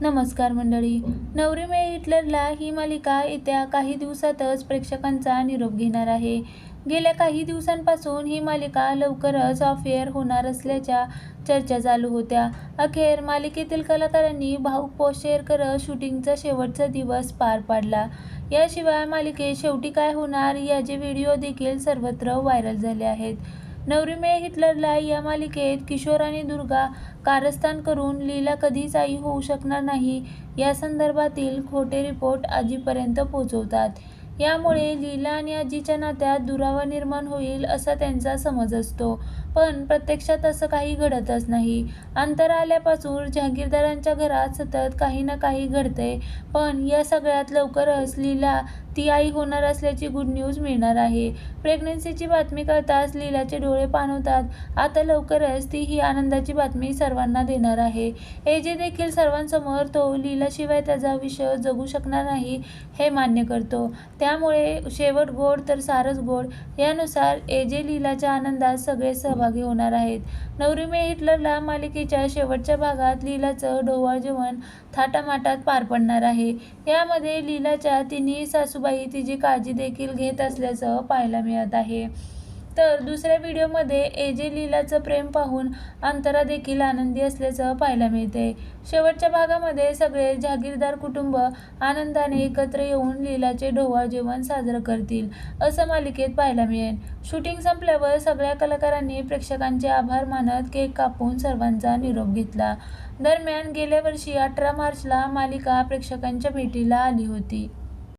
नमस्कार मंडळी. नवरी मे हिटलरला ही मालिका येत्या काही दिवसातच प्रेक्षकांचा निरोप घेणार आहे. गेल्या काही दिवसांपासून ही मालिका लवकरच ऑफ एअर होणार असल्याच्या चर्चा चालू होत्या. अखेर मालिकेतील कलाकारांनी भाऊक पोस्ट शेअर करत शूटिंगचा शेवटचा दिवस पार पाडला. याशिवाय मालिकेत शेवटी काय होणार याचे व्हिडिओ देखील सर्वत्र व्हायरल झाले आहेत. नवरी मे हिटलरला या मालिकेत किशोर आणि दुर्गा कारस्थान करून लीला कधीच आई होऊ शकणार नाही. या संदर्भातील खोटे रिपोर्ट आजीपर्यंत पोहोचवतात. यामुळे लीला आणि आजीच्या नात्यात दुरावा निर्माण होईल असा त्यांचा समज असतो. पण प्रत्यक्षात असं काही घडतच नाही. अंतर आल्यापासून जहागीरदारांच्या घरात सतत काही ना काही घडते पण या सगळ्यात लवकरच लीला ती आई होणार असल्याची गुड न्यूज मिळणार आहे. प्रेग्नन्सीची बातमी कळताच लीलाचे डोळे पाणवतात. आता लवकरच ती ही आनंदाची बातमी सर्वांना देणार आहे. एजे देखील सर्वांसमोर तो लीलाशिवाय त्याचा विषय जगू शकणार नाही हे मान्य करतो. त्यामुळे शेवट गोड तर सारच गोड. यानुसार एजे लीलाच्या आनंदात सगळे सहभागी होणार आहेत. नवरी मे हिटलरला मालिकेच्या शेवटच्या भागात लीलाचं डोवाळ जेवण थाटामाटात पार पडणार आहे. यामध्ये लीलाच्या तिन्ही सासूबाई तिची काळजी देखील घेत असल्याचं पाहायला मिळत आहे. तर दुसऱ्या व्हिडिओमध्ये एजे लीलाचं प्रेम पाहून अंतरा देखील आनंदी असल्याचं पाहायला मिळते. शेवटच्या भागामध्ये सगळे जहागीरदार कुटुंब आनंदाने एकत्र येऊन लीलाचे ढोवाळ जेवण साजरं करतील असं मालिकेत पाहायला मिळेल. शूटिंग संपल्यावर सगळ्या कलाकारांनी प्रेक्षकांचे आभार मानत केक कापून सर्वांचा निरोप घेतला. दरम्यान गेल्या वर्षी अठरा मार्चला मालिका प्रेक्षकांच्या भेटीला आली होती.